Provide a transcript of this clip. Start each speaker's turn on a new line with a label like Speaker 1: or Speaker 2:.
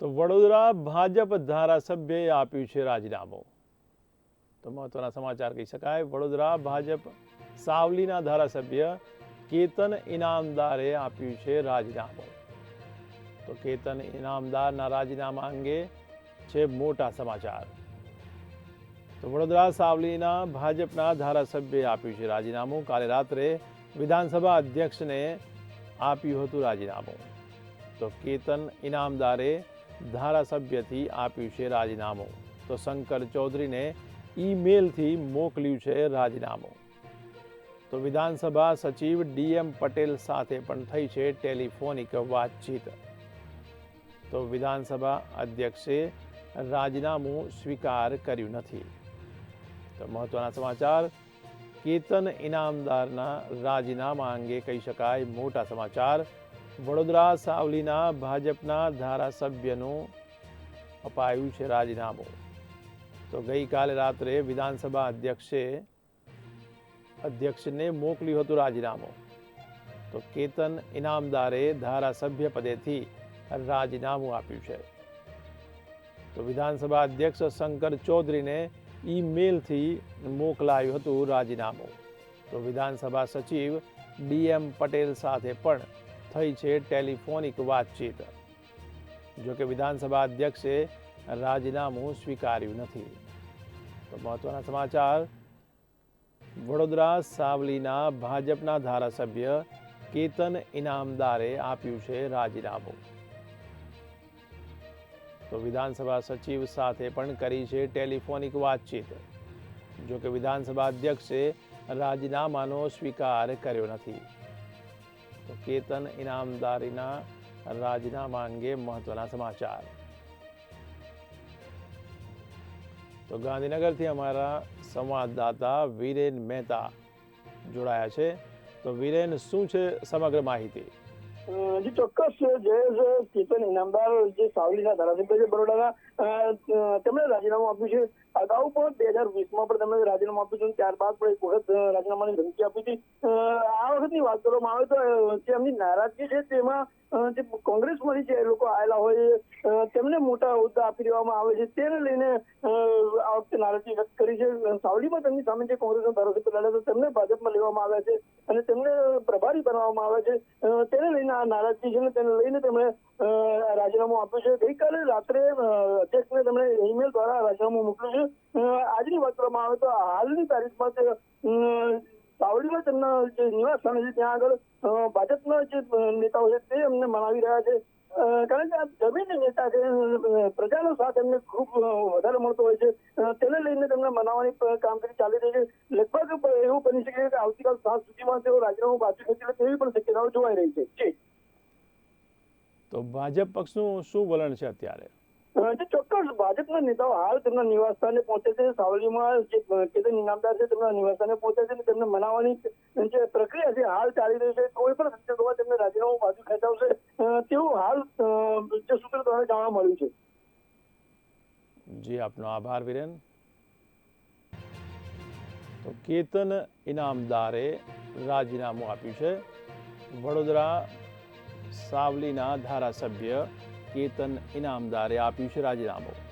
Speaker 1: તો વડોદરા ભાજપ ધારાસભ્યએ આપ્યું છે રાજીનામું. તો મહત્વના સમાચાર કહી શકાય. વડોદરા ભાજપ સાવલીના ધારાસભ્ય કેતન ઇનામદારે આપ્યું છે રાજીનામું. તો કેતન ઇનામદારના રાજીનામા અંગે છે મોટા સમાચાર. તો વડોદરા સાવલીના ભાજપના ધારાસભ્યએ આપ્યું છે રાજીનામું. કાલે રાત્રે વિધાનસભા અધ્યક્ષને આપ્યું હતું રાજીનામું. તો કેતન ઇનામદારે ધારાસભ્યથી આપ્યું છે રાજીનામું. તો શંકર ચૌધરીને ઈમેલથી મોકલ્યું છે રાજીનામું. તો વિધાનસભા સચિવ ડીએમ પટેલ સાથે પણ થઈ છે ટેલિફોનિક વાતચીત. તો વિધાનસભા અધ્યક્ષે રાજીનામું સ્વીકાર કર્યું નથી. તો મહત્વના સમાચાર, કેતન ઇનામદારના રાજીનામા અંગે કહી શકાય મોટા સમાચાર વડોદરા સાવલીના ભાજપના ધારાસભ્યનું અપાયું છે રાજીનામું. તો ગઈકાલે રાત્રે વિધાનસભા અધ્યક્ષે અધ્યક્ષને મોકલ્યું હતું રાજીનામું. તો કેતન ઇનામદારે ધારાસભ્ય પદેથી રાજીનામું આપ્યું છે. તો વિધાનસભા અધ્યક્ષ શંકર ચૌધરીને ઈમેલથી મોકલાયું હતું રાજીનામું. તો વિધાનસભા સચિવ ડીએમ પટેલ સાથે પણ થઈ છે ટેલિફોનિક વાતચીત. જો કે વિધાનસભા અધ્યક્ષે રાજીનામું સ્વીકાર્યું નથી. તો મહત્વના સમાચાર. વડોદરા સાવલીના ભાજપના ધારાસભ્ય કેતન ઇનામદારે આપ્યું છે રાજીનામું. તો વિધાનસભા સચિવ સાથે પણ કરી છે ટેલિફોનિક વાતચીત. જો કે વિધાનસભા અધ્યક્ષે રાજીનામાનો સ્વીકાર કર્યો નથી. તો કેતન ઇનામદારીના રાજીનામા અંગે મહત્વના સમાચાર. તો ગાંધીનગરથી અમારા સંવાદદાતા વીરેન મહેતા જોડાયા છે. તો વીરેન, શું છે સમગ્ર માહિતી?
Speaker 2: જી ચોક્કસ જયેશ કેતન ઇનામદાર જે સાવલીના ધારાસભ્ય છે બરોડાના તેમણે રાજીનામું આપ્યું છે અગાઉ પણ બે હજાર વીસમાં પણ તેમણે રાજીનામું આપ્યું હતું ત્યારબાદ પણ એક વખત રાજીનામાની ધમકી આપી હતી આ વખતની વાત કરવામાં આવે તો તેમની નારાજગી છે તેમાં જે કોંગ્રેસમાંથી જે લોકો આવેલા હોય તેમને મોટા હોદ્દા આપી દેવામાં આવે છે તેને લઈને આ વખતે નારાજગી વ્યક્ત કરી છે સાવલીમાં તેમની સામે જે કોંગ્રેસના ધારાસભ્ય લડ્યા હતા તેમને ભાજપમાં લેવામાં આવ્યા છે અને તેમને પ્રભારી બનાવવામાં આવે છે. તેને લઈને નારાજગી છે તેને લઈને તેમણે રાજીનામું આપ્યું છે. ગઈકાલે રાત્રે અધ્યક્ષને તેમણે ઈમેલ દ્વારા રાજીનામું મોકલ્યું છે. આજની વાત કરવામાં આવે તો હાલની તારીખમાં તે, સાવલીમાં તેમના જે નિવાસસ્થાન છે, ત્યાં આગળ ભાજપના જે નેતાઓ છે, તે એમને મનાવી રહ્યા છે. કારણ કે આ જમીન નેતા છે પ્રજાનો સાથ એમને ખૂબ વધારે મળતો હોય છે. તેને લઈને તેમને મનાવવાની કામગીરી ચાલી રહી છે. લગભગ એવું બની શકે કે આવતીકાલ સાંજ સુધીમાં તેઓ રાજીનામું પાછું ખેંચી તેવી પણ શક્યતાઓ જોવાઈ રહી છે.
Speaker 1: તો ભાજપ પક્ષનું શું વલણ છે અત્યારે?
Speaker 2: અ, ચોક્કસ. ભાજપના નેતાઓ હાલ તેમના નિવાસ સ્થાને પહોંચે છે. સાવલીમાં જે કેતન ઇનામદાર છે તેમના નિવાસ સ્થાને પહોંચે છે તેમને મનાવવાની જે પ્રક્રિયા છે હાલ ચાલી રહી છે. કોઈ પણ સંજોગોમાં તેમને રાજીનામું બાજુ ખેંચાવશે. તેવું હાલ જે સૂત્ર દ્વારા જાણવા મળ્યું છે.
Speaker 1: જી આપનો આભાર વિરેન. તો કેતન ઇનામદારે રાજીનામું આપ્યું છે. વડોદરા સાવલીના ધારાસભ્ય કેતન ઇનામદારે આપ્યું છે રાજીનામું